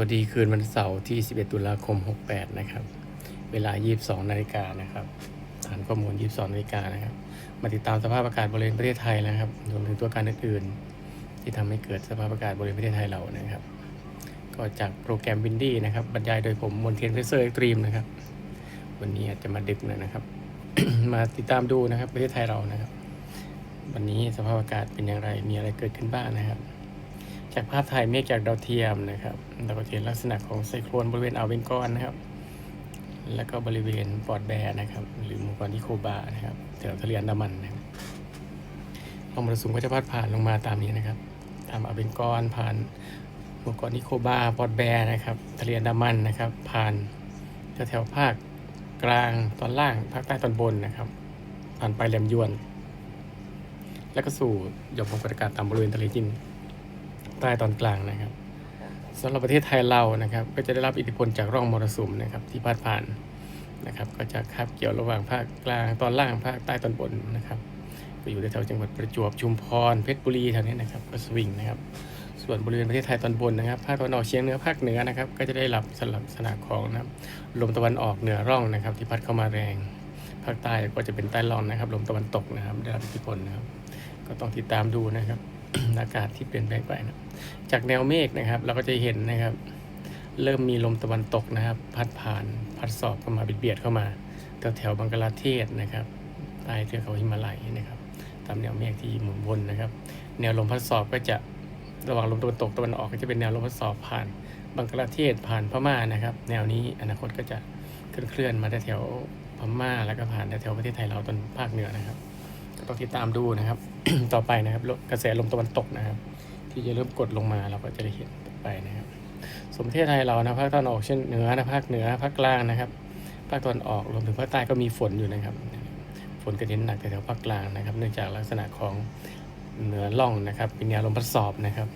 วัสดีคืนวันเสาร์ที่ 11 ตุลาคม 68 นะครับ เวลา 22 นาฬิกานะครับฐานข้อมูล 22 นาฬิกานะครับ มาติดตามสภาพอากาศบริเวณประเทศไทยนะครับ รวมถึงตัวการอื่นๆ ที่ทำให้เกิดสภาพอากาศบริเวณประเทศไทยเรานะครับ ก็จากโปรแกรมวินดี้นะครับ บรรยายโดยผมมนเทียนเพเซอร์เอ็กตรีมนะครับ วันนี้อาจจะมาดึกหน่อยนะครับ มาติดตามดูนะครับประเทศไทยเรานะครับ วันนี้สภาพอากาศเป็นอย่างไร มีอะไรเกิดขึ้นบ้างนะครับ จากภาพถ่ายเมฆจากดาวเทียมนะครับเราก็เห็นลักษณะของไซโครนบริเวณอ่าวเบงกอลนะครับ แล้วก็บริเวณปอร์ตแบร์นะครับ หรือหมู่เกาะนิโคบานะครับแถวทะเลอันดามันนะครับลมมรสุมก็จะพัดผ่านลงมาตามนี้นะครับ ตามอ่าวเบงกอลผ่านหมู่เกาะนิโคบาปอร์ตแบร์นะครับทะเลอันดามันนะครับ ผ่านแถวๆภาคกลางตอนล่างภาคใต้ตอนบนนะครับ ผ่านไปแหลมยวน แล้วก็สู่หย่อมความกดอากาศต่ำบริเวณทะเลจีน ใต้ตอนกลางนะครับสำหรับประเทศไทยเรานะครับก็จะได้รับอิทธิพลจากร่องมรสุมนะครับที่พาดผ่านนะครับก็จะคาบเกี่ยวระหว่างภาคกลางตอนล่างภาคใต้ตอนบนนะครับก็อยู่แถวจังหวัดประจวบชุมพรเพชรบุรีแถวนี้นะครับก็สวิงนะครับส่วนบริเวณประเทศไทยตอนบนนะครับภาคตะวันออกเฉียงเหนือภาคเหนือนะครับก็จะได้รับสลับสนาของนะลมตะวันออกเหนือร่องนะครับที่พัดเข้ามาแรง ภาคใต้ก็จะเป็นใต้ร่องนะครับลมตะวันตกนะครับได้รับอิทธิพลนะครับก็ต้องติดตามดูนะครับ อากาศที่เปลี่ยนแปลงไปนะจากแนวเมฆนะครับ เราก็จะเห็นนะครับ เริ่มมีลมตะวันตกนะครับ พัดผ่านพัดสอบเข้ามาเบียดเข้ามาแถวแถวบังกลาเทศนะครับใต้เทือกเขาหิมาลัยนะครับ ตามแนวเมฆที่หมุนวนนะครับ แนวลมพัดสอบก็จะระหว่างลมตะวันตกตะวันออกก็จะเป็นแนวลมพัดสอบผ่านบังกลาเทศผ่านพม่านะครับ แนวนี้อนาคตก็จะเคลื่อนมาแถวพม่าแล้วก็ผ่านแถวประเทศไทยเราตอนภาคเหนือนะครับ ก็ต้องติดตามดูนะครับ ต่อไปนะครับกระแสลมตะวันตกนะครับ ที่จะเริ่มกดลงมาเราก็จะได้เห็นต่อไปนะครับส่วนประเทศไทยเรานะภาคตะวันออกเช่นเหนือนะภาคเหนือภาคกลางนะครับภาคตะวันออกรวมถึงภาคใต้ก็มีฝนอยู่นะครับ ฝนกระเด็นหนักแถวภาคกลางนะครับ เนื่องจากลักษณะของเหนือล่องนะครับเป็นแนวลมพัดสอบนะครับ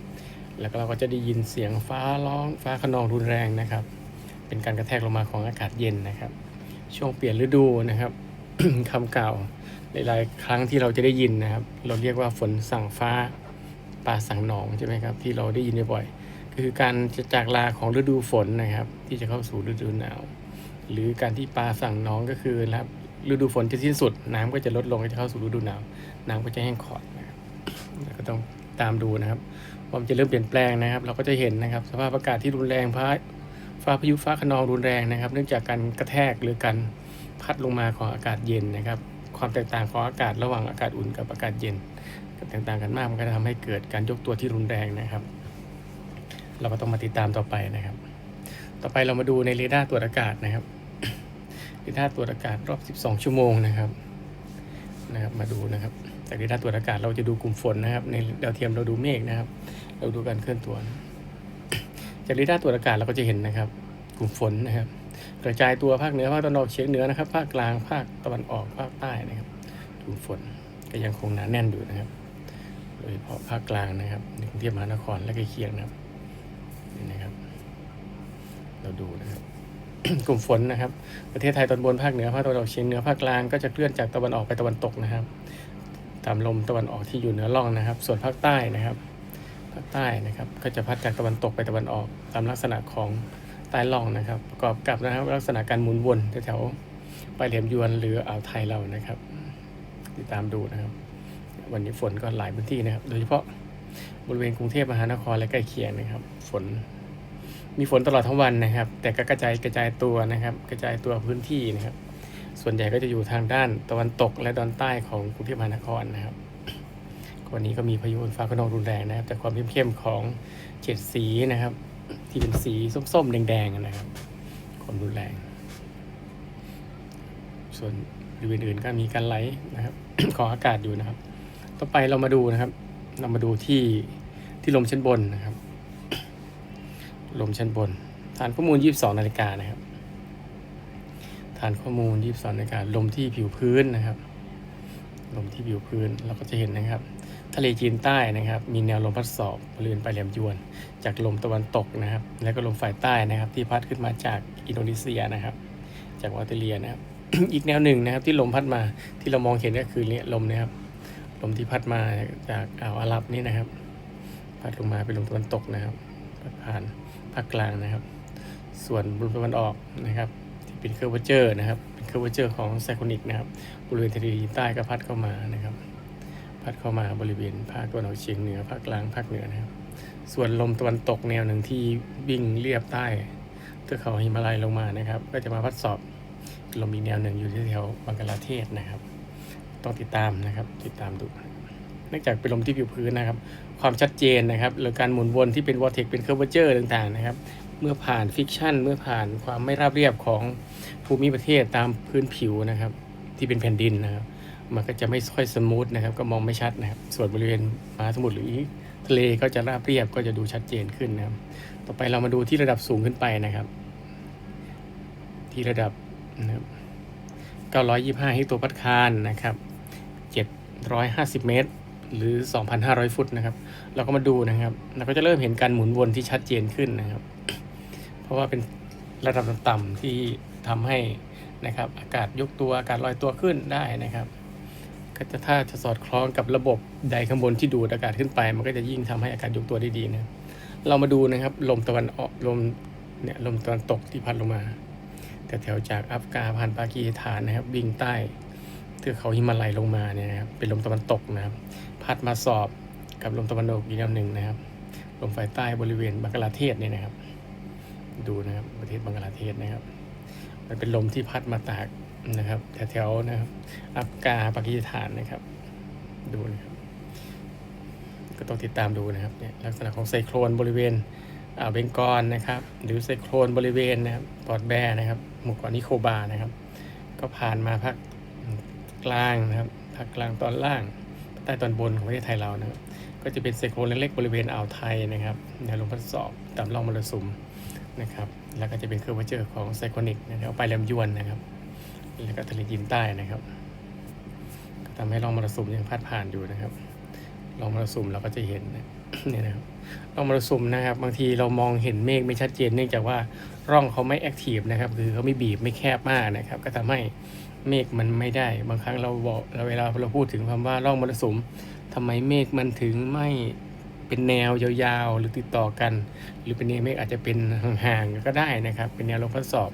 แล้วก็เราก็จะได้ยินเสียงฟ้าร้องฟ้าขนองรุนแรงนะครับ เป็นการกระแทกลงมาของอากาศเย็นนะครับ ช่วงเปลี่ยนฤดูนะครับคำกล่าว หลายๆ ครั้งที่เราจะได้ยินนะครับ เราเรียกว่าฝนสั่งฟ้าป่าสั่งหนองใช่ไหมครับ ที่เราได้ยินบ่อยๆก็คือการจะจากลาของฤดูฝนนะครับ ที่จะเข้าสู่ฤดูหนาว หรือการที่ปลาสั่งหน้องก็คือนะครับฤดูฝนจะสิ้นสุด น้ำก็จะลดลงก็จะเข้าสู่ฤดูหนาว น้ำก็จะแห้งขอดนะครับก็ต้องตามดูนะครับว่ามันจะเริ่มเปลี่ยนแปลงนะครับ เราก็จะเห็นนะครับ สภาพอากาศที่รุนแรงฟ้าฟ้าพายุฟ้าคะนองรุนแรงนะครับ เนื่องจากการกระแทกหรือการพัดลงมาของอากาศเย็นนะครับ ความแตกต่างของอากาศระหว่างอากาศอุ่นกับอากาศเย็นก็แตกต่างกันมากมันก็จะทำให้เกิดการยกตัวที่รุนแรงนะครับ เราก็ต้องมาติดตามต่อไปนะครับ ต่อไปเรามาดูในเรดาร์ตรวจอากาศนะครับเรดาร์ตรวจอากาศรอบ 12 ชั่วโมงนะครับนะครับ มาดูนะครับจากเรดาร์ตรวจอากาศเราจะดูกลุ่มฝนนะครับ ในดาวเทียมเราดูเมฆนะครับ เราดูการเคลื่อนตัวจากเรดาร์ตรวจอากาศเราก็จะเห็นนะครับ กลุ่มฝนนะครับ กระจายตัวภาคเหนือภาคตะวันออกเฉียงเหนือนะครับภาคกลางภาคตะวันออกภาคใต้นะครับกลุ่มฝนก็ยังคงหนาแน่นอยู่นะครับ โดยเฉพาะภาคกลางนะครับในกรุงเทพมหานครและใกล้เคียงนะครับนี่นะครับ เราดูนะครับ กลุ่มฝนนะครับ ประเทศไทยตอนบนภาคเหนือภาคตะวันออกเฉียงเหนือภาคกลางก็จะเคลื่อนจากตะวันออกไปตะวันตกนะครับ ตามลมตะวันออกที่อยู่เหนือร่องนะครับ ส่วนภาคใต้นะครับ ภาคใต้นะครับ ก็จะพัดจากตะวันตกไปตะวันออก ตามลักษณะของ ใต้ร่องนะครับ ประกอบกับนะครับลักษณะการหมุนวนแถวๆปลายเหลี่ยมยวนหรืออ่าวไทยเรานะครับ ติดตามดูนะครับ วันนี้ฝนก็หลายพื้นที่นะครับ โดยเฉพาะบริเวณกรุงเทพมหานครและใกล้เคียงนะครับ ฝนมีฝนตลอดทั้งวันนะครับ แต่ก็กระจายกระจายตัวนะครับ กระจายตัวพื้นที่นะครับ ส่วนใหญ่ก็จะอยู่ทางด้านตะวันตกและตอนใต้ของกรุงเทพมหานครนะครับวันนี้ก็มีพายุฝนฟ้าขนองรุนแรงนะครับ แต่ความเข้มๆของเจ็ดสีนะครับ ที่เป็นสีส้มๆ แดงๆนะครับ ความรุนแรง ส่วนบริเวณอื่นก็มีการไหลนะครับ ของอากาศอยู่นะครับ ต่อไปเรามาดูนะครับ เรามาดูที่ที่ลมชั้นบนนะครับ ลมชั้นบน ฐานข้อมูล 22 นาฬิกานะครับ ฐานข้อมูล 22 นาฬิกาลมที่ผิวพื้นนะครับ ลมที่ผิวพื้นเราก็จะเห็นนะครับ ทะเลจีนใต้นะครับ มีแนวลมพัดสอบบริเวณปลายแหลมยวน จากลมตะวันตกนะครับ แล้วก็ลมฝ่ายใต้นะครับ ที่พัดขึ้นมาจากอินโดนีเซียนะครับ จากออสเตรเลียนะครับ อีกแนวหนึ่งนะครับ ที่ลมพัดมาที่เรามองเห็นก็คือเนี่ยลมนะครับ ลมที่พัดมาจากอ่าวอาหรับนี่นะครับ พัดลงมาเป็นลมตะวันตกนะครับผ่านภาคกลางนะครับ ส่วนบริเวณตะวันออกนะครับที่เป็นเคอร์วเจอร์นะครับเป็นเคอร์วเจอร์ของไซโคนิกนะครับบริเวณทะเลจีนใต้ก็พัดเข้ามานะครับ พัดเข้ามาบริเวณภาคตะวันออกเฉียงเหนือภาคกลางภาคเหนือนะครับ ส่วนลมตะวันตกแนวหนึ่งที่วิ่งเรียบใต้เทือกเขาหิมาลัยลงมานะครับ ก็จะมาพัดสอบลมอีกแนวหนึ่งอยู่ที่แถวบังกลาเทศนะครับ ต้องติดตามนะครับติดตามดูเนื่องจากเป็นลมที่ผิวพื้นนะครับ ความชัดเจนนะครับหรือการหมุนวนที่เป็นวอร์เทกเป็นเคอร์เวเจอร์ต่างๆนะครับ เมื่อผ่านฟิกชันเมื่อผ่านความไม่ราบเรียบของภูมิประเทศตามพื้นผิวนะครับ ที่เป็นแผ่นดินนะครับ มันก็จะไม่ค่อยสมูทนะครับ ก็มองไม่ชัดนะครับ ส่วนบริเวณมหาสมุทรหรือทะเลก็จะราบเรียบก็จะดูชัดเจนขึ้นนะครับ ต่อไปเรามาดูที่ระดับสูงขึ้นไปนะครับ ที่ระดับนะครับ925เฮกโตปาสคาลนะครับ750 เมตร หรือ 2,500 ฟุตนะครับ เราก็มาดูนะครับ เราก็จะเริ่มเห็นการหมุนวนที่ชัดเจนขึ้นนะครับ เพราะว่าเป็นระดับต่ำๆที่ทำให้นะครับ อากาศยกตัว อากาศลอยตัวขึ้นได้นะครับ ก็จะถ้าจะสอดคล้องกับระบบใดข้างบนที่ดูดอากาศขึ้นไป มันก็จะยิ่งทำให้อากาศยกตัวได้ดีนะเรามาดูนะครับลมตะวันออกลมเนี่ยลมตะวันตกที่พัดลงมาแต่แถวจากอัฟกาผ่านปากีสถานนะครับวิ่งใต้เทือกเขาหิมาลัยลงมาเนี่ยนะครับเป็นลมตะวันตกนะครับ พัดมาสอบกับลมตะวันออกอีกแนวหนึ่งนะครับลมฝ่ายใต้บริเวณบังกลาเทศเนี่ยนะครับ ดูนะครับประเทศบังกลาเทศนะครับ มันเป็นลมที่พัดมาตาก นะครับแถวๆนะครับ อัฟกาปากีสถานนะครับ ดูนะครับ ก็ต้องติดตามดูนะครับเนี่ยลักษณะของไซโครนบริเวณอ่าเบงกอลนะครับ หรือไซโครนบริเวณนะครับปอร์ตแบนะครับหมู่เกาะนิโคบานะครับ ก็ผ่านมาภาคกลางนะครับภาคกลางตอนล่างใต้ตอนบนของประเทศไทยเรานะครับ ก็จะเป็นไซโครนเล็กๆบริเวณอ่าวไทยนะครับแนวลมพัดสอบตามร่องมรสุมนะครับ แล้วก็จะเป็นเคอร์วเจอร์ของไซโคนิกนะครับไปลำยวนนะครับ แล้วก็ทะเลจีนใต้นะครับ ก็ทำให้ร่องมรสุมยังพัดผ่านอยู่นะครับร่องมรสุมเราก็จะเห็นนี่นะครับร่องมรสุมนะครับ บางทีเรามองเห็นเมฆไม่ชัดเจนเนื่องจากว่าร่องเขาไม่แอคทีฟนะครับ คือเขาไม่บีบไม่แคบมากนะครับ ก็ทำให้เมฆมันไม่ได้ บางครั้งเราบอกเราเวลาเราพูดถึงคำว่าร่องมรสุมทำไมเมฆมันถึงไม่เป็นแนวยาวๆ หรือติดต่อกัน หรือเป็นแนวเมฆอาจจะเป็นห่างๆก็ได้นะครับ เป็นแนวลมพัดสอบ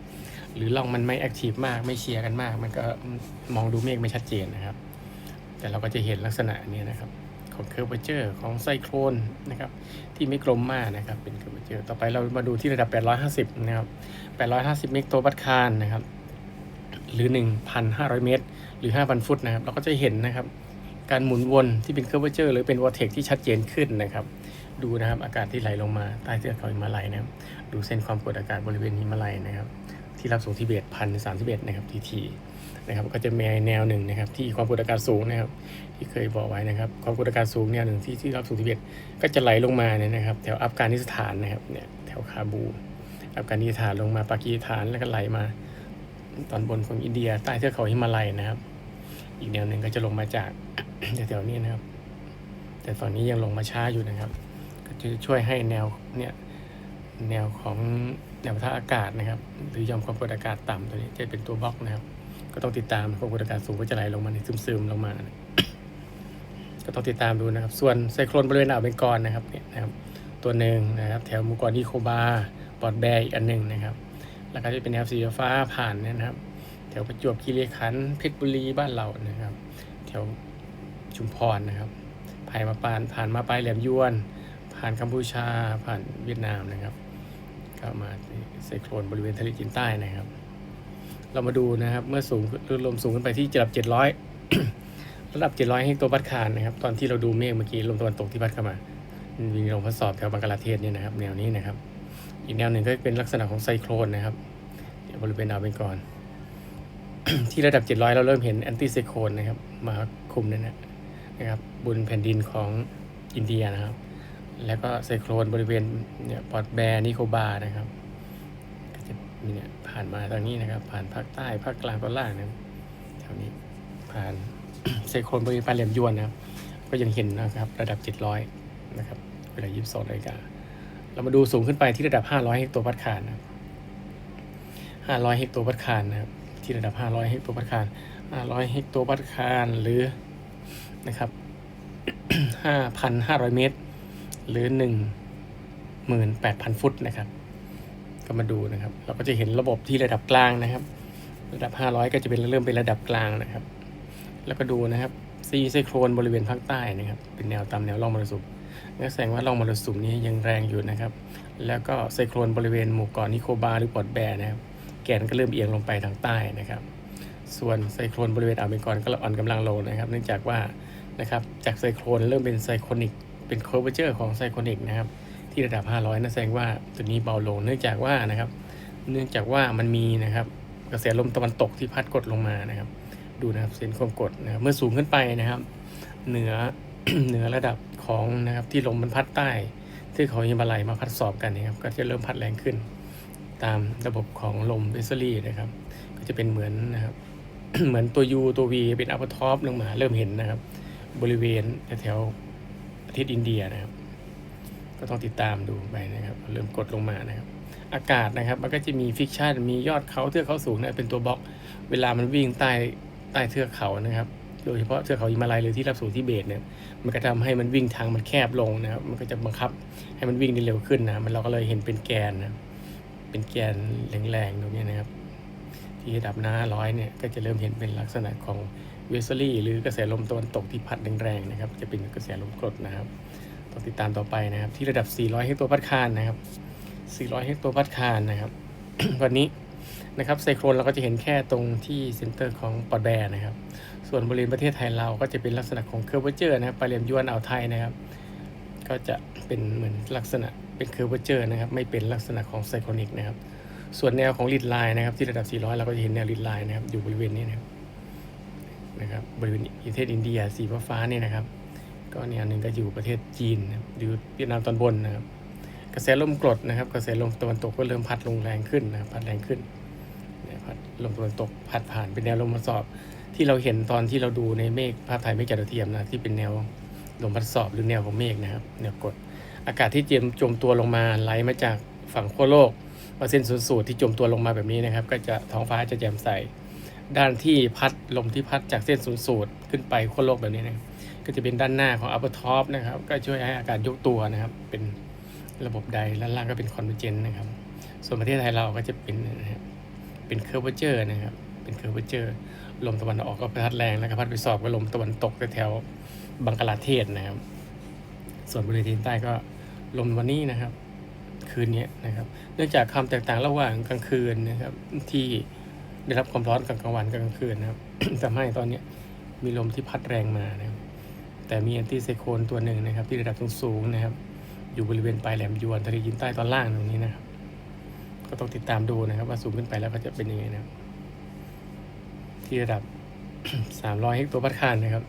หรือลองมันไม่แอคทีฟมากไม่เชียร์กันมาก มันก็มองดูเมฆไม่ชัดเจนนะครับ แต่เราก็จะเห็นลักษณะนี้นะครับ ของเคอร์เวเจอร์ของไซโครนนะครับ ที่ไม่กลมมากนะครับ เป็นเคอร์เวเจอร์ต่อไปเรามาดูที่ระดับ 850 นะครับ 850 เมกโตปัสคาลนะครับ หรือ 1,500 เมตร หรือ 5,000 ฟุตนะครับ เราก็จะเห็นนะครับ การหมุนวนที่เป็นเคอร์เวเจอร์หรือเป็นวอเทกที่ชัดเจนขึ้นนะครับดูนะครับอากาศที่ไหลลงมาใต้เทือกเขาหิมาลัยนะครับ ดูเส้นความกดอากาศบริเวณหิมาลัยนะครับ ที่รับส่งทิเบตพันสามสิบเอ็ดนะครับทีทีนะครับก็จะมีแนวหนึ่งนะครับที่ความกดอากาศสูงนะครับที่เคยบอกไว้นะครับ ความกดอากาศสูงแนวหนึ่งที่ที่รับส่งทิเบตก็จะไหลลงมาเนี่ยนะครับ แถวอัฟกานิสถานนะครับเนี่ยแถวคาบูอัฟกานิสถานลงมาปากีสถานแล้วก็ไหลมาตอนบนของอินเดียใต้เทือกเขาหิมาลัยนะครับ อีกแนวหนึ่งก็จะลงมาจากแถวๆนี้นะครับ แต่ฝั่งนี้ยังลงมาช้าอยู่นะครับ ก็จะช่วยให้แนวเนี่ยแนวของ แนวปะทะอากาศนะครับ หรือยอมความกดอากาศต่ำตัวนี้จะเป็นตัวบล็อกนะครับ ก็ต้องติดตามความกดอากาศสูงก็จะไหลลงมาในซึมๆลงมา ก็ต้องติดตามดูนะครับ ส่วนไซโครนบริเวณอ่าวเบงกอลนะครับเนี่ยนะครับ ตัวหนึ่งนะครับ แถวมูกาะนิโคบาปอร์ตแบร์อีกอันหนึ่งนะครับ แล้วก็จะเป็นแนวสีฟ้าผ่านเนี่ยนะครับ แถวประจวบคีรีขันธ์เพชรบุรีบ้านเรานะครับ แถวชุมพรนะครับผ่านมาปานผ่านมาปลายแหลมยวน ผ่านกัมพูชาผ่านเวียดนามนะครับ ก็มาไซโครนบริเวณทะเลจีนใต้นะครับ เรามาดูนะครับ เมื่อสูงลื่นลมสูงขึ้นไปที่ระดับ 700 ระดับ 700เฮกโตปาสคาลนะครับ ตอนที่เราดูเมฆเมื่อกี้ลมตะวันตกที่พัดเข้ามามีลมพัดสอบแถวบังกลาเทศเนี่ยนะครับ แนวนี้นะครับ อีกแนวหนึ่งก็เป็นลักษณะของไซโครนนะครับเดี๋ยวบริเวณอ่าวเบงกอลที่ระดับ 700 เราเริ่มเห็นแอนตี้ไซโครนนะครับ มาคุมนั่นนะนะครับบนแผ่นดินของอินเดียนะครับ แล้วก็ไซโครนบริเวณเนี่ยปอร์ตแบร์นิโคบานะครับ ก็จะมีเนี่ยผ่านมาทางนี้นะครับ ผ่านภาคใต้ภาคกลางตอนล่างนะครับแถวนี้ผ่านไซโครนบริเวณปลายเหลี่ยมยวนนะครับ ก็ยังเห็นนะครับระดับ 700 นะครับเวลา 22นาฬิกาเรามาดูสูงขึ้นไปที่ระดับ 500 เฮกโตปาสคาลนะครับ500 เฮกโตปาสคาลนะครับ ที่ระดับ 500 เฮกโตปาสคาล500 เฮกโตปาสคาลหรือนะครับ 5,500 เมตร หรือ 18,000 ฟุตนะครับ ก็มาดูนะครับ เราก็จะเห็นระบบที่ระดับกลางนะครับ ระดับ 500 ก็จะเป็นเริ่มเป็นระดับกลางนะครับ แล้วก็ดูนะครับซีไซโครนบริเวณภาคใต้นะครับ เป็นแนวตามแนวร่องมรสุมนั่นแสดงว่าร่องมรสุมนี้ยังแรงอยู่นะครับ แล้วก็ไซโครนบริเวณหมู่เกาะนิโคบาหรือปอดแบร์นะครับ แกนก็เริ่มเอียงลงไปทางใต้นะครับ ส่วนไซโครนบริเวณอ่าวเบงกอลก็อ่อนกำลังลงนะครับ เนื่องจากว่านะครับจากไซโครนเริ่มเป็นไซโครนิก เป็นเคอร์เจอร์ของไซโคนิกนะครับ ที่ระดับ 500นั่นแสดงว่าตัวนี้เบาลงเนื่องจากว่านะครับ เนื่องจากว่ามันมีนะครับกระแสลมตะวันตกที่พัดกดลงมานะครับ ดูนะครับเส้นความกดนะครับเมื่อสูงขึ้นไปนะครับ เหนือเหนือระดับของนะครับที่ลมมันพัดใต้ที่เขาฮิมาลัยมาพัดสอบกันนะครับ ก็จะเริ่มพัดแรงขึ้น ตามระบบของลมเวสเซอรี่นะครับ ก็จะเป็นเหมือนนะครับ เหมือนตัว U ตัว V เป็นอัปท็อปลงมาเริ่มเห็นนะครับ บริเวณแถว ประเทศอินเดียนะครับ ก็ต้องติดตามดูไปนะครับ เริ่มกดลงมานะครับ อากาศนะครับ มันก็จะมีฟิกชันมียอดเขาเทือกเขาสูงนะเป็นตัวบล็อก เวลามันวิ่งใต้ใต้เทือกเขานะครับ โดยเฉพาะเทือกเขาหิมาลัยหรือที่รับสูงที่เบตเนี่ย มันก็ทำให้มันวิ่งทางมันแคบลงนะครับ มันก็จะบังคับให้มันวิ่งได้เร็วขึ้นนะมันเราก็เลยเห็นเป็นแกนนะเป็นแกนแรงๆตรงนี้นะครับ ที่ระดับหน้าร้อยเนี่ยก็จะเริ่มเห็นเป็นลักษณะของ เวสเลี่หรือกระแสลมตะวันตกที่พัดแรงๆนะครับ จะเป็นกระแสลมกรดนะครับต้องติดตามต่อไปนะครับ ที่ระดับ 400 เฮกโตพาสคาลนะครับ 400 เฮกโตพาสคาลนะครับ วันนี้นะครับไซโครนเราก็จะเห็นแค่ตรงที่เซ็นเตอร์ของปอดแบร์นะครับ ส่วนบริเวณประเทศไทยเราก็จะเป็นลักษณะของเคอร์เวเจอร์นะครับปลายเหลี่ยมยวนอ่าวไทยนะครับ ก็จะเป็นเหมือนลักษณะเป็นเคอร์เวเจอร์นะครับ ไม่เป็นลักษณะของไซโครนิกนะครับ ส่วนแนวของลิดไลน์นะครับ ที่ระดับ 400 เราก็จะเห็นแนวลิดไลน์นะครับอยู่บริเวณนี้นะครับ นะครับบริเวณประเทศอินเดียสีฟ้าๆนี่นะครับ ก็แนวหนึ่งก็อยู่ประเทศจีนนะครับอยู่เวียดนามตอนบนนะครับ กระแสลมกรดนะครับ กระแสลมตะวันตกก็เริ่มพัดลงแรงขึ้นนะครับพัดแรงขึ้นเนี่ยพัดลมตะวันตกพัดผ่านเป็นแนวลมพัดสอบ ที่เราเห็นตอนที่เราดูในเมฆภาพถ่ายเมฆจัดาวเทียมนะที่เป็นแนวลมพัดสอบหรือแนวของเมฆนะครับแนวกดอากาศที่เจียมจมตัวลงมาไหลมาจากฝั่งขั้วโลกมาเส้นศูนย์สูตรที่จมตัวลงมาแบบนี้นะครับ ก็จะท้องฟ้าจะแจ่มใส ด้านที่พัดลมที่พัดจากเส้นศูนย์สูตรขึ้นไปขั้วโลกแบบนี้นะก็จะเป็นด้านหน้าของอัปเปอร์ท็อปนะครับ ก็ช่วยให้อากาศยกตัวนะครับ เป็นระบบใดด้านล่างก็เป็นคอนเวอร์เจนนะครับ ส่วนประเทศไทยเราก็จะเป็นนะครับเป็นเคอร์เวเจอร์นะครับ เป็นเคอร์เวเจอร์ ลมตะวันออกก็พัดแรงแล้วก็พัดไปสอบกับลมตะวันตกแถวบังกลาเทศนะครับ ส่วนบริเวณใต้ก็ลมวันนี้นะครับ คืนนี้นะครับ เนื่องจากความแตกต่างระหว่างกลางคืนนะครับที่ ได้รับความร้อนกลางกลางวันกลางคืนนะครับทำให้ตอนนี้มีลมที่พัดแรงมานะครับแต่มีแอนตี้ไซโคลนตัวหนึ่งนะครับ ที่ระดับสูงๆนะครับ อยู่บริเวณปลายแหลมยวนทะเลจีนใต้ตอนล่างตรงนี้นะครับ ก็ต้องติดตามดูนะครับ ว่าสูงขึ้นไปแล้วก็จะเป็นยังไงนะครับ ที่ระดับ 300เฮกโตพาสคาลนะครับ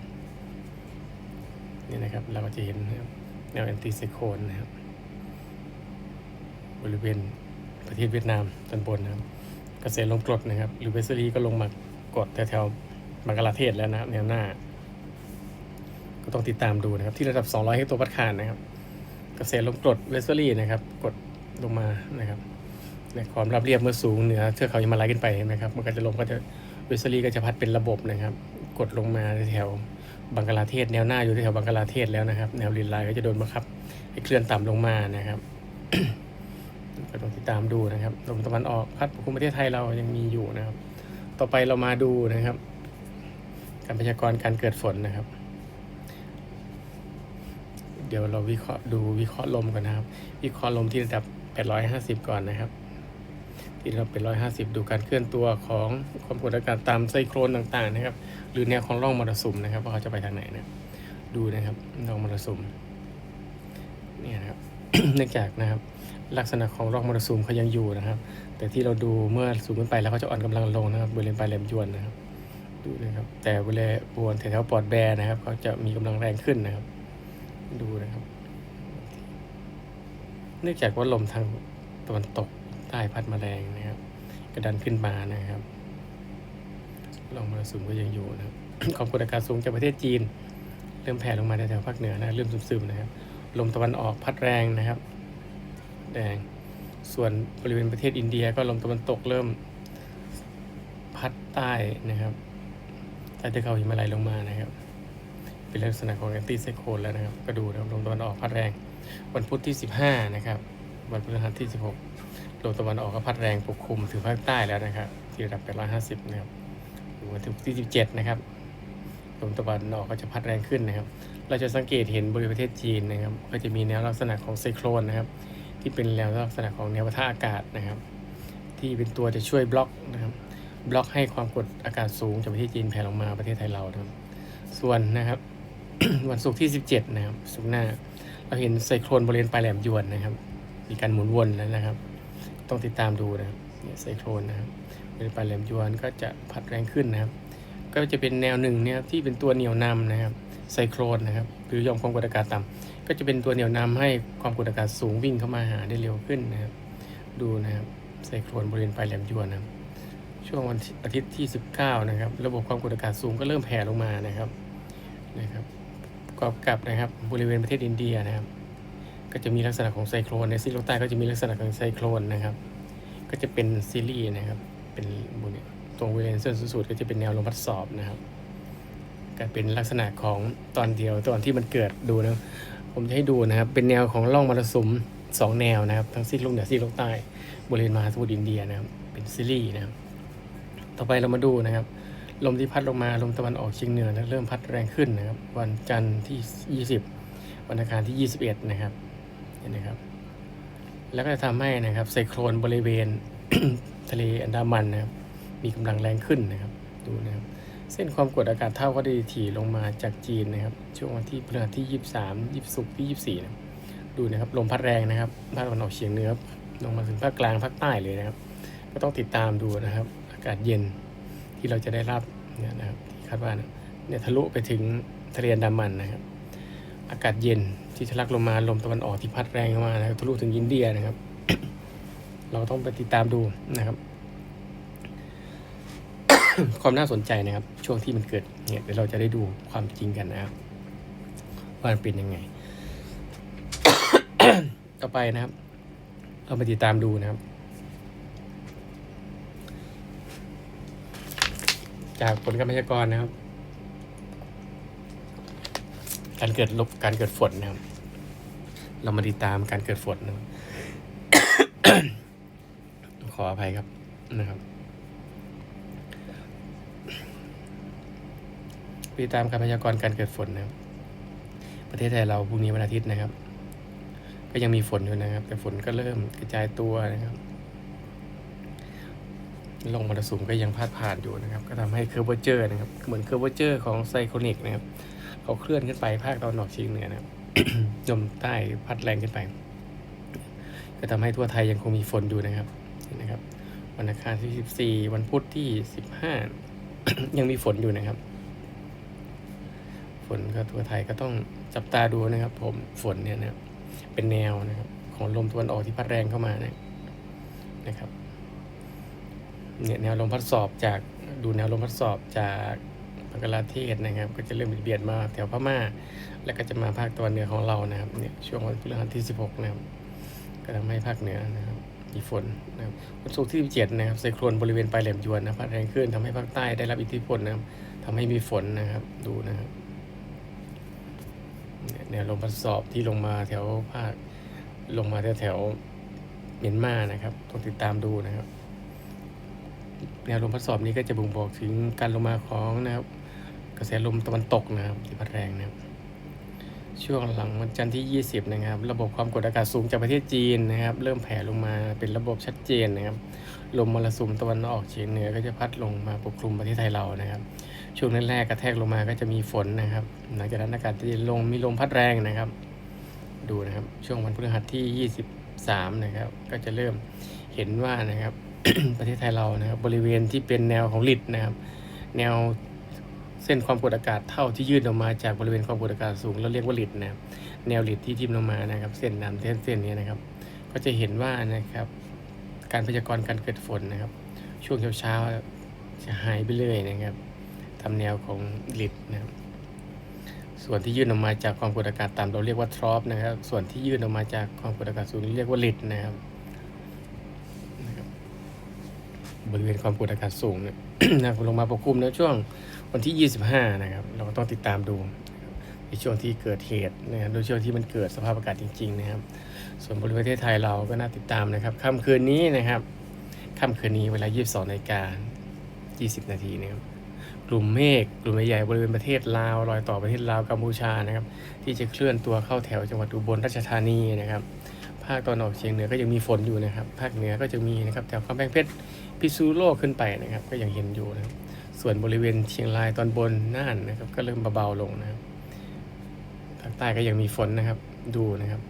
นี่นะครับเราก็จะเห็นนะครับแนวแอนตี้ไซโคลนนะครับ บริเวณประเทศเวียดนามตอนบนนะครับ กระแสลมกรดนะครับ หรือเวสเซอรีก็ลงมากดแถวๆบังกลาเทศแล้วนะครับแนวหน้า ก็ต้องติดตามดูนะครับ ที่ระดับ 200เฮกโตพาสคาลนะครับ กระแสลมกรดเวสเซอรีนะครับ กดลงมานะครับในความราบเรียบเมื่อสูงเหนือเทือกเขาหิมาลัยขึ้นไปเห็นไหมครับมันก็จะลมก็จะเวสเซอรีก็จะพัดเป็นระบบนะครับ กดลงมาแถวบังกลาเทศ แนวหน้าอยู่แถวบังกลาเทศแล้วนะครับ แนวลินไลก็จะโดนบังคับให้เคลื่อนต่ำลงมานะครับ็ต้องติดตามดูนะครับลมตะวันออกพัดปกคลุมประเทศไทยเรายังมีอยู่นะครับ ต่อไปเรามาดูนะครับ การพยากรณ์การเกิดฝนนะครับ เดี๋ยวเราวิเคราะห์ดูวิเคราะห์ลมก่อนนะครับ วิเคราะห์ลมที่ระดับ 850 ก่อนนะครับ ที่ระดับ850 ดูการเคลื่อนตัวของความกดอากาศตามไซโครนต่างๆนะครับ หรือแนวของร่องมรสุมนะครับว่าเขาจะไปทางไหนนะดูนะครับร่องมรสุมเนี่ยนะครับ เนื่องจากนะครับ ลักษณะของร่องมรสุมเขายังอยู่นะครับ แต่ที่เราดูเมื่อสูงขึ้นไปแล้วเขาจะอ่อนกำลังลงนะครับบริเวณปลายแหลมยวนนะครับ ดูนะครับแต่บริเวณบนแถวๆปอดแบนะครับเขาจะมีกำลังแรงขึ้นนะครับ ดูนะครับ เนื่องจากว่าลมทางตะวันตกใต้พัดมาแรงนะครับ กระดันขึ้นมานะครับลมมรสุมก็ยังอยู่นะครับความกดอากาศสูงจากประเทศจีน เริ่มแผ่ลงมาแถวๆภาคเหนือนะเริ่มซึมๆนะครับ ลมตะวันออกพัดแรงนะครับ แดง ส่วนบริเวณประเทศอินเดียก็ลมตะวันตกเริ่ม พัดใต้นะครับ ใต้เทือกเขาหิมาลัยลงมานะครับ เป็นลักษณะของแอนตี้ไซโคลนแล้วนะครับ ก็ดูนะครับลมตะวันออกพัดแรง วันพุธที่ 15 นะครับ วันพฤหัสที่ 16 ลมตะวันออกก็พัดแรงปกคลุมถึงภาคใต้แล้วนะครับ ที่ระดับ850 นะครับถึงวันที่ 17 นะครับลมตะวันออกก็จะพัดแรงขึ้นนะครับ เราจะสังเกตเห็นบริเวณประเทศจีนนะครับ ก็จะมีแนวลักษณะของไซโครนนะครับ ที่เป็นแนวลักษณะของแนวปะทะอากาศนะครับ ที่เป็นตัวจะช่วยบล็อกนะครับ บล็อกให้ความกดอากาศสูงจากประเทศจีนแผ่ลงมาประเทศไทยเรานะครับ ส่วนนะครับ วันศุกร์ที่ 17 นะครับศุกร์หน้า เราเห็นไซโครนบริเวณปลายแหลมยวนนะครับ มีการหมุนวนแล้วนะครับ ต้องติดตามดูนะครับเนี่ยไซโครนนะครับบริเวณปลายแหลมยวนก็จะพัดแรงขึ้นนะครับ ก็จะเป็นแนวหนึ่งเนี่ยที่เป็นตัวเหนี่ยวนำนะครับ ไซโครนนะครับหรือยอมความกดอากาศต่ำก็จะเป็นตัวเหนี่ยวนำให้ความกดอากาศสูงวิ่งเข้ามาหาได้เร็วขึ้นนะครับ ดูนะครับไซโครนบริเวณปลายแหลมยวนนะครับ ช่วงวันอาทิตย์ที่ 19 นะครับ ระบบความกดอากาศสูงก็เริ่มแผ่ลงมานะครับนะครับกอบกับนะครับบริเวณประเทศอินเดียนะครับ ก็จะมีลักษณะของไซโครนในซีโลกใต้ก็จะมีลักษณะของไซโครนนะครับ ก็จะเป็นซีรีส์นะครับเป็นบริเวณตรงบริเวณเส้นสูตรก็จะเป็นแนวลมพัดสอบนะครับ ก็เป็นลักษณะของตอนเดียวตอนที่มันเกิดดูนะผมจะให้ดูนะครับ เป็นแนวของร่องมรสุมสองแนวนะครับ ทั้งซีกโลกเหนือซีกโลกใต้บริเวณมหาสมุทรอินเดียนะครับ เป็นซีรีส์นะครับ ต่อไปเรามาดูนะครับ ลมที่พัดลงมาลมตะวันออกเฉียงเหนือนะเริ่มพัดแรงขึ้นนะครับ วันจันทร์ที่ 20 วันอังคารที่ 21 นะครับเห็นไหมครับ แล้วก็จะทำให้นะครับไซโครนบริเวณทะเลอันดามันนะครับ มีกำลังแรงขึ้นนะครับ ดูนะครับ เส้นความกดอากาศเท่าก็ได้ถี่ลงมาจากจีนนะครับ ช่วงวันที่พฤหัสที่ 23 20ที่24นะดูนะครับลมพัดแรงนะครับภาคตะวันออกเฉียงเหนือลงมาถึงภาคกลางภาคใต้เลยนะครับ ก็ต้องติดตามดูนะครับ อากาศเย็นที่เราจะได้รับเนี่ยนะครับที่คาดว่านะเนี่ยทะลุไปถึงทะเลอันดามันนะครับ อากาศเย็นที่ทะลักลงมาลมตะวันออกที่พัดแรงเข้ามานะครับทะลุถึงอินเดียนะครับ เราต้องไปติดตามดูนะครับ ความน่าสนใจนะครับ ช่วงที่มันเกิดเนี่ยเดี๋ยวเราจะได้ดูความจริงกันนะครับว่ามันเป็นยังไง ต่อไปนะครับ เราไปติดตามดูนะครับ จากผลการพยากรณ์นะครับ การเกิดลบการเกิดฝนนะครับ เรามาติดตามการเกิดฝนนะครับขออภัยครับนะครับ ติดตามการพยากรณ์การเกิดฝนนะครับ ประเทศไทยเราพรุ่งนี้วันอาทิตย์นะครับ ก็ยังมีฝนอยู่นะครับ แต่ฝนก็เริ่มกระจายตัวนะครับลงมรสุมก็ยังพาดผ่านอยู่นะครับ ก็ทำให้เคอร์เวเจอร์นะครับ เหมือนเคอร์เวเจอร์ของไซโครนิกนะครับ เขาเคลื่อนขึ้นไปภาคตะวันออกเฉียงเหนือนะครับลมใต้พัดแรงขึ้นไป ก็ทำให้ทั่วไทยยังคงมีฝนอยู่นะครับนนะครับ วันอังคารที่ 14 วันพุธที่ 15 ยังมีฝนอยู่นะครับ ฝนก็ทั่วไทยก็ต้องจับตาดูนะครับ ผมฝนเนี่ยนะครับเป็นแนวนะครับ ของลมตะวันออกที่พัดแรงเข้ามานะนะครับเนี่ยแนวลมพัดสอบจากดูแนวลมพัดสอบจากบังกลาเทศนะครับ ก็จะเริ่มเบียดมาแถวพม่า แล้วก็จะมาภาคตะวันเหนือของเรานะครับเนี่ยช่วงวันพฤหัสที่ 16 นะครับ ก็ทำให้ภาคเหนือนะครับมีฝนนะครับวันศุกร์ที่17นะครับไซโครนบริเวณปลายแหลมยวนนะพัดแรงขึ้นทำให้ภาคใต้ได้รับอิทธิพลนะครับทำให้มีฝนนะครับดูนะครับ เนี่ยแนวลมพัดสอบที่ลงมาแถวภาคลงมาแถวแถวเมียนมานะครับต้องติดตามดูนะครับแนวลมพัดสอบนี้ก็จะบ่งบอกถึงการลงมาของนะครับ กระแสลมตะวันตกนะครับที่พัดแรงนะครับ ช่วงหลังวันจันทร์ที่ 20 นะครับ ระบบความกดอากาศสูงจากประเทศจีนนะครับ เริ่มแผ่ลงมาเป็นระบบชัดเจนนะครับ ลมมรสุมตะวันออกเฉียงเหนือก็จะพัดลงมาปกคลุมประเทศไทยเรานะครับ ช่วงแรกๆกระแทกลงมาก็จะมีฝนนะครับ หลังจากนั้นอากาศจะเย็นลงมีลมพัดแรงนะครับ ดูนะครับ ช่วงวันพฤหัสที่ 23 นะครับ ก็จะเริ่มเห็นว่านะครับ ประเทศไทยเรานะครับ บริเวณที่เป็นแนวของลิดนะครับ แนวเส้นความกดอากาศเท่าที่ยื่นออกมาจากบริเวณความกดอากาศสูงเราเรียกว่าลิดนะครับแนวลิดที่ทิ่มลงมานะครับ เส้นดำเส้นเส้นนี้นะครับ ก็จะเห็นว่านะครับ การพยากรณ์การเกิดฝนนะครับ ช่วงเช้าๆจะหายไปเลยนะครับ ทำแนวของลิดนะครับส่วนที่ยื่นออกมาจากความกดอากาศต่ำเราเรียกว่าทรอปนะครับ ส่วนที่ยื่นออกมาจากความกดอากาศสูงเรียกว่าลิดนะครับบริเวณความกดอากาศสูงเนี่ยนะครับลงมาปกคลุมในช่วงวันที่ 25 นะครับ เราก็ต้องติดตามดูในช่วงที่เกิดเหตุนะครับโดยช่วงที่มันเกิดสภาพอากาศจริง ๆ นะครับ ส่วนบริเวณประเทศไทยเราก็น่าติดตามนะครับค่ำคืนนี้นะครับค่ำคืนนี้เวลา 22นาฬิกา20 นาทีนะครับ กลุ่มเมฆกลุ่มใหญ่ๆบริเวณประเทศลาวรอยต่อประเทศลาวกัมพูชานะครับที่จะเคลื่อนตัวเข้าแถวจังหวัดอุบลราชธานีนะครับ ภาคตะวันออกเฉียงเหนือก็ยังมีฝนอยู่นะครับ ภาคเหนือก็จะมีนะครับแถวกำแพงเพชรพิษณุโลกขึ้นไปนะครับ ก็ยังเห็นอยู่นะครับส่วนบริเวณเชียงรายตอนบนน่านนะครับ ก็เริ่มเบาๆลงนะครับภาคใต้ก็ยังมีฝนนะครับดูนะครับ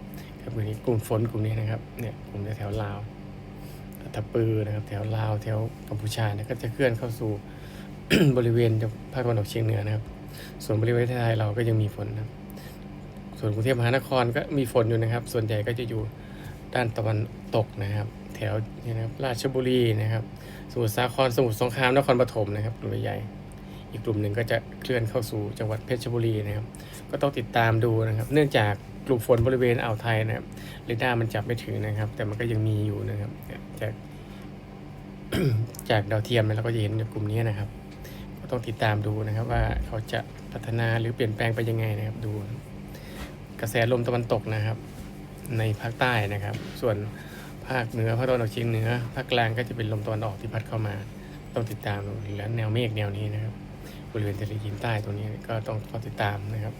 ครับวันนี้กลุ่มฝนกลุ่มนี้นะครับเนี่ยกลุ่มแถวลาวทับปือนะครับแถวลาวแถวกัมพูชาเนี่ยก็จะเคลื่อนเข้าสู่ บริเวณภาคตะวันออกเฉียงเหนือนะครับ ส่วนบริเวณประเทศไทยเราก็ยังมีฝนนะครับส่วนกรุงเทพมหานครก็มีฝนอยู่นะครับ ส่วนใหญ่ก็จะอยู่ด้านตะวันตกนะครับ แถวนี่นะครับราชบุรีนะครับ สมุทรสาครสมุทรสงครามนครปฐมนะครับกลุ่มใหญ่อีกกลุ่มหนึ่งก็จะเคลื่อนเข้าสู่จังหวัดเพชรบุรีนะครับ ก็ต้องติดตามดูนะครับ เนื่องจากกลุ่มฝนบริเวณอ่าวไทยนะครับเรดาร์มันจับไม่ถึงนะครับ แต่มันก็ยังมีอยู่นะครับจากจากดาวเทียมเนี่ยเราก็จะเห็นกลุ่มนี้นะครับ ต้องติดตามดูนะครับว่าเขาจะพัฒนาหรือเปลี่ยนแปลงไปยังไงนะครับดู กระแสลมตะวันตกนะครับ ในภาคใต้นะครับ ส่วนภาคเหนือภาคตะวันออกเฉียงเหนือภาคกลางก็จะเป็นลมตะวันออกที่พัดเข้ามา ต้องติดตามดูแล้วแนวเมฆแนวนี้นะครับบริเวณทะเลจีนใต้ตรงนี้ก็ต้องต้องติดตามนะครับ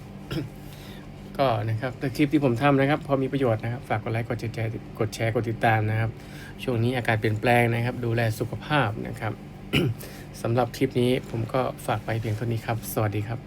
ก็นะครับคลิปที่ผมทำนะครับ พอมีประโยชน์นะครับ ฝากกดไลค์กดแชร์กดแชร์กดติดตามนะครับ ช่วงนี้อากาศเปลี่ยนแปลงนะครับ ดูแลสุขภาพนะครับ สำหรับคลิปนี้ผมก็ฝากไปเพียงเท่านี้ครับ สวัสดีครับ